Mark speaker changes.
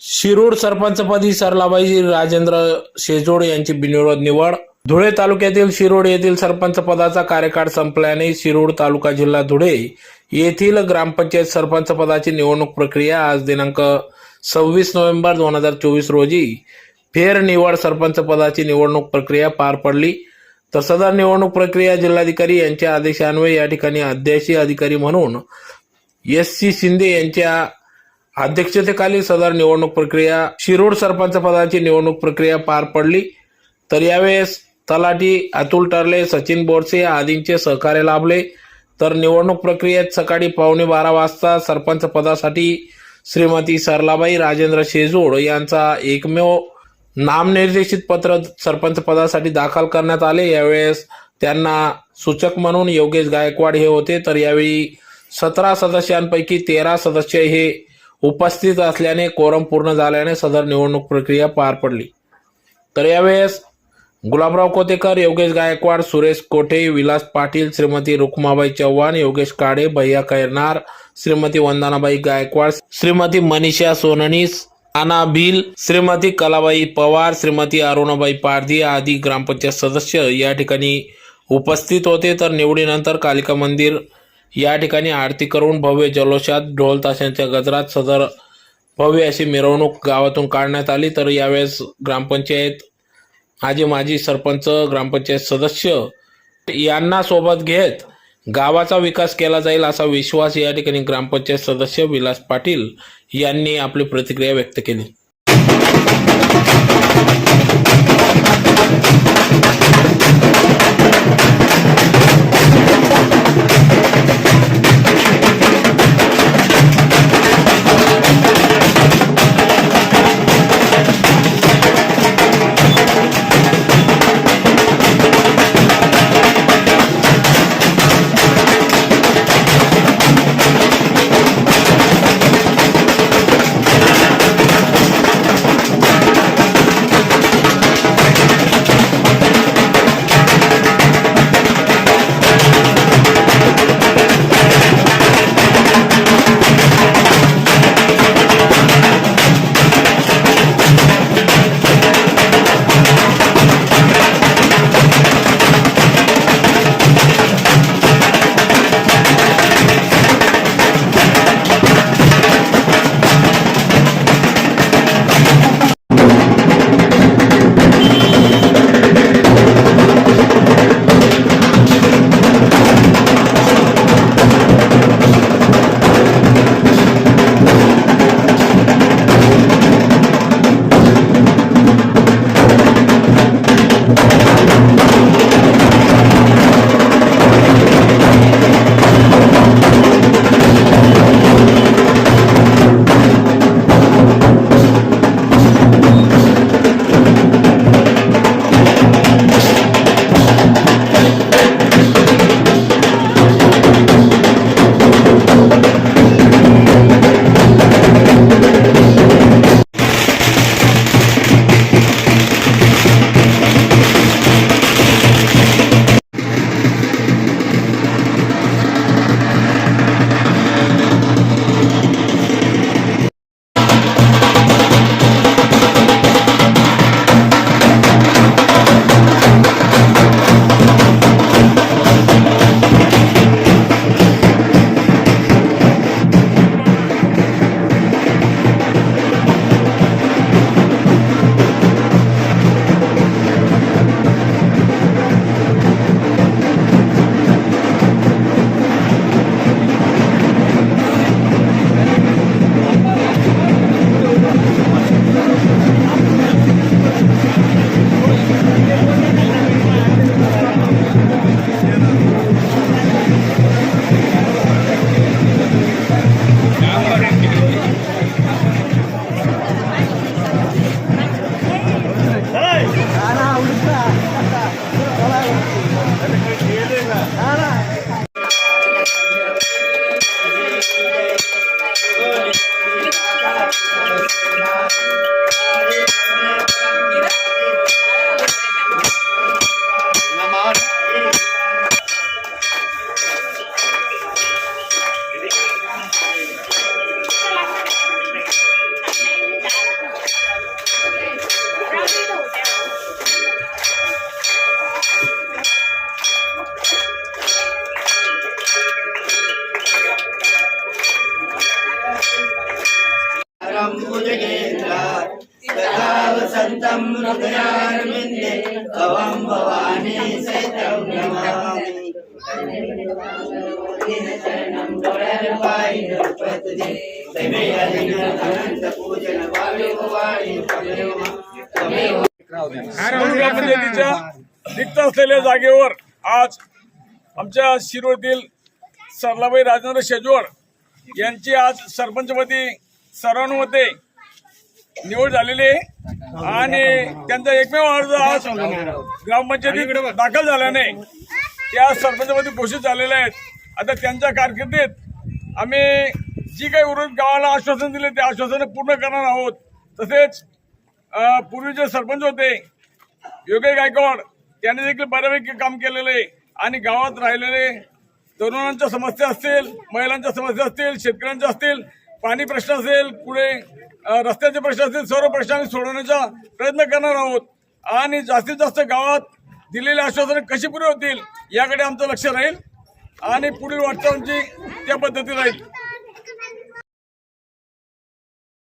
Speaker 1: शिरूर सरपंचपदी सरलाबाई राजेंद्र शेजोड यांची बिनविरोध निवड. धुळे तालुक्यातील शिरोड येथील सरपंच पदाचा कार्यकाळ संपल्याने शिरोड तालुका जिल्हा धुळे येथील ग्रामपंचायत सरपंच पदाची निवडणूक प्रक्रिया आज दिनांक सव्वीस नोव्हेंबर दोन हजार चोवीस रोजी फेरनिवड सरपंच पदाची निवडणूक प्रक्रिया पार पडली. तर सदर निवडणूक प्रक्रिया जिल्हाधिकारी यांच्या आदेशान्वये या ठिकाणी अध्याशी अधिकारी म्हणून एस सी शिंदे यांच्या अध्यक्षतेखाली सदर निवडणूक प्रक्रिया शिरूर सरपंच पदाची निवडणूक प्रक्रिया पार पडली. तर यावेळेस तलाठी अतुल टरले सचिन बोरसे आदींचे सहकार्य लाभले. तर निवडणूक प्रक्रियेत सकाळी पावणे बारा वाजता सरपंच पदासाठी श्रीमती सरलाबाई राजेंद्र शेजोड यांचा एकमेव नामनिर्देशित पत्र सरपंच पदासाठी दाखल करण्यात आले. यावेळेस त्यांना सूचक म्हणून योगेश गायकवाड हे होते. तर यावेळी सतरा सदस्यांपैकी तेरा सदस्य हे उपस्थित असल्याने कोरम पूर्ण झाल्याने सदर निवडणूक प्रक्रिया पार पडली. तर यावेळेस गुलाबराव कोतेकर योगेश गायकवाड सुरेश कोठे विलास पाटील श्रीमती रुक्माबाई चव्हाण योगेश काडे भैया कैरनार श्रीमती वंदनाबाई गायकवाड श्रीमती मनीषा सोननीस आना भिल श्रीमती कलाबाई पवार श्रीमती अरुणाबाई पारधी आदी ग्रामपंचायत सदस्य या ठिकाणी उपस्थित होते. तर निवडीनंतर कालिका मंदिर या ठिकाणी आरती करून भव्य जल्लोषात ढोल ताशांच्या गजरात सदर भव्य अशी मिरवणूक गावातून काढण्यात आली. तर यावेळेस ग्रामपंचायत आजी माजी सरपंच ग्रामपंचायत सदस्य यांना सोबत घेत गावाचा विकास केला जाईल असा विश्वास या ठिकाणी ग्रामपंचायत सदस्य विलास पाटील यांनी आपली प्रतिक्रिया व्यक्त केली.
Speaker 2: Música वसन्तं हृदयारविन्दे भवानी सैतं नमामि शरणं पूजन वाणी तमेव
Speaker 3: रिक्त असलेल्या जागेवर आज आमच्या शिरोतील सरलाबाई राजेंद्र शेजवळ यांची आज सरपंचपदी सर्वानुमते निवड झालेली आहे. आणि त्यांचा एकमेव अर्ज आज ग्रामपंचायतीत दाखल झाल्याने त्या सरपंचपदी घोषित झालेल्या आहेत. आता त्यांच्या कारकिर्दीत आम्ही जी काही उर्वरित गावाला आश्वासन दिले ते आश्वासन पूर्ण करणार आहोत. तसेच अ, पूर्वी जे सरपंच होते योगेश गायकवाड त्यांनी देखील बऱ्यापैकी काम केलेलं आहे. आणि गावात राहिलेले तरुणांच्या समस्या असतील महिलांच्या समस्या असतील शेतकऱ्यांच्या असतील पाणी प्रश्न असेल पुढे रस्त्याचे प्रश्न असतील सर्व प्रश्न आम्ही सोडवण्याचा प्रयत्न करणार आहोत. आणि जास्तीत जास्त गावात दिलेली आश्वासनं कशी पुरे होतील याकडे आमचं लक्ष राहील. आणि पुढील वाटचाल आमची त्या पद्धती राहील.